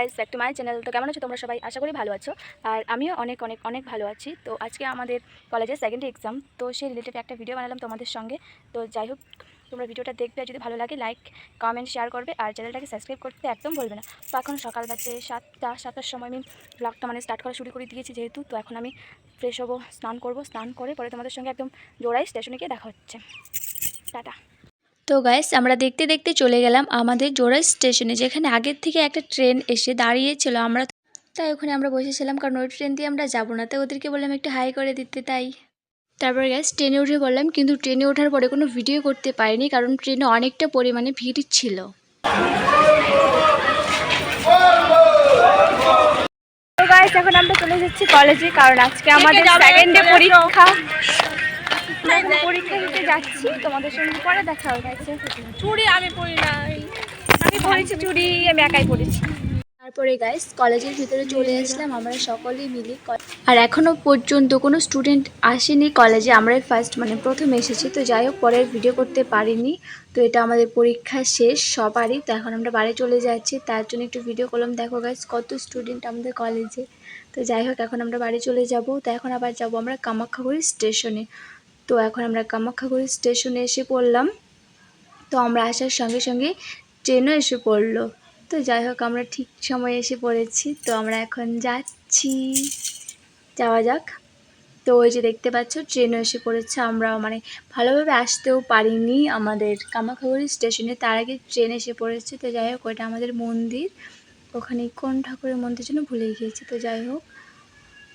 Guys back to my channel তো কেমন আছো তোমরা সবাই? আশা করি ভালো আছো। আর আমিও অনেক অনেক অনেক ভালো আছি। তো আজকে আমাদের কলেজের সেকেন্ড এক্সাম তো সেই রিলেটেড একটা ভিডিও বানালাম তোমাদের সঙ্গে। তো যাই হোক, তোমরা ভিডিওটা দেখবে। আর যদি ভালো লাগে লাইক কমেন্ট শেয়ার করবে। আর চ্যানেলটাকে সাবস্ক্রাইব করতে একদম বলবে না। তো এখন সকাল বাজে সাতটা, সাতটার সময় আমি ব্লগটা মানে স্টার্ট করা শুরু করে দিয়েছি যেহেতু। তো এখন আমি ফ্রেশ হব, স্নান করব। স্নান করে পরে তোমাদের সঙ্গে একদম জোড়াই স্টেশনে গিয়ে দেখা হচ্ছে। টাটা। তো গাইস আমরা দেখতে দেখতে চলে গেলাম আমাদের জোড়া স্টেশনে যেখানে আগের থেকে একটা ট্রেন এসে দাঁড়িয়েছিল। আমরা তাই ওখানে আমরা বসেছিলাম কারণ ওই ট্রেন দিয়ে আমরা যাব না তাই ওদেরকে বললাম একটু হাই করে দিতে তাই। তারপর গ্যাস ট্রেনে উঠে বললাম কিন্তু ট্রেনে ওঠার পরে কোনো ভিডিও করতে পারিনি কারণ ট্রেনে অনেকটা পরিমাণে ভিড় ছিল। গাইস এখন আমরা চলে যাচ্ছি কলেজে কারণ আজকে আমাদের সেকেন্ডে পরীক্ষা। তো এখন পরীক্ষা দিতে যাচ্ছি তোমাদের সঙ্গে পরে দেখা হয়ে গেছে চুড়ি আমি পরি আমি চুড়ি আমি একাই পড়েছি। তারপরে গাইস কলেজের ভিতরে চলে আসলাম আমরা সকলেই মিলে আর এখনও পর্যন্ত কোনো স্টুডেন্ট আসেনি কলেজে আমরাই ফার্স্ট মানে প্রথম এসেছি তো যাই হোক পরে ভিডিও করতে পারিনি। তো এটা আমাদের পরীক্ষা শেষ সবারই। তো এখন আমরা বাড়ি চলে যাচ্ছি তার জন্য একটু ভিডিও করলাম। দেখো গাইস কত স্টুডেন্ট আমাদের কলেজে। তো যাই হোক এখন আমরা বাড়ি চলে যাব। তো এখন আবার যাব আমরা কামাখ্যাগুড়ি স্টেশনে তো এখন আমরা কামাখ্যাগুড়ি স্টেশনে এসে পড়লাম। তো আমরা আসার সঙ্গে সঙ্গে ট্রেনও এসে পড়ল। তো যাই হোক, আমরা ঠিক সময়ে এসে পড়েছি। তো আমরা এখন যাচ্ছি। যাওয়া যাক। তো ওই যে দেখতে পাচ্ছ, ট্রেনও এসে পড়েছে। আমরা মানে ভালোভাবে আসতেও পারিনি আমাদের কামাখাগুড়ি স্টেশনে। তার আগে ট্রেন এসে পড়েছে। তো যাই হোক ওটা আমাদের মন্দির। ওখানে কোন ঠাকুরের মন্দির জন্য ভুলে গিয়েছি। তো যাই হোক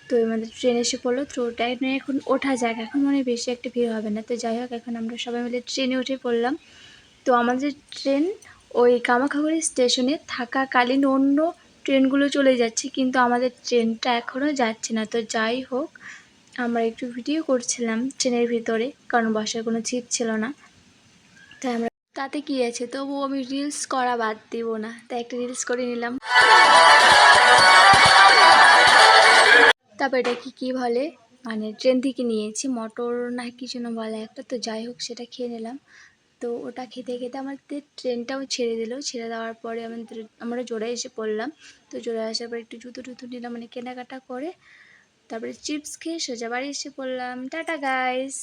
তো আমাদের ট্রেন এসে পড়ল, তো ট্রেনে এখন ওঠা যাক। এখন মানে বেশি একটা ভিড় হবে না। তো যাই হোক, এখন আমরা সবাই মিলে ট্রেনে উঠে পড়লাম। তো আমাদের ট্রেন ওই কামাখাগুড়ি স্টেশনে থাকাকালীন অন্য ট্রেনগুলো চলে যাচ্ছে, কিন্তু আমাদের ট্রেনটা এখনও যাচ্ছে না। তো যাই হোক, আমরা একটু ভিডিও করছিলাম ট্রেনের ভিতরে, কারণ বসার কোনো সিট ছিল না। তাই আমরা, তাতে কি আছে? তবুও আমি রিলস করা বাদ দিব না। তাই একটা রিলস করে নিলাম। তারপর এটা কি, কী বলে? মানে ট্রেন থেকে নিয়েছি, মটর না কি যেন বলে একটা, তো যাই হোক সেটা খেয়ে নিলাম। তো ওটা খেতে খেতে আমাদের ট্রেনটাও ছেড়ে দিল। ছেড়ে দেওয়ার পরে আমাদের আমরা জোড়ায় এসে পড়লাম। তো জোড়ায় আসার পর একটু জুতো টুতো নিলাম মানে কেনাকাটা করে। তারপরে চিপস খেয়ে সোজা বাড়ি এসে পড়লাম। Tata guys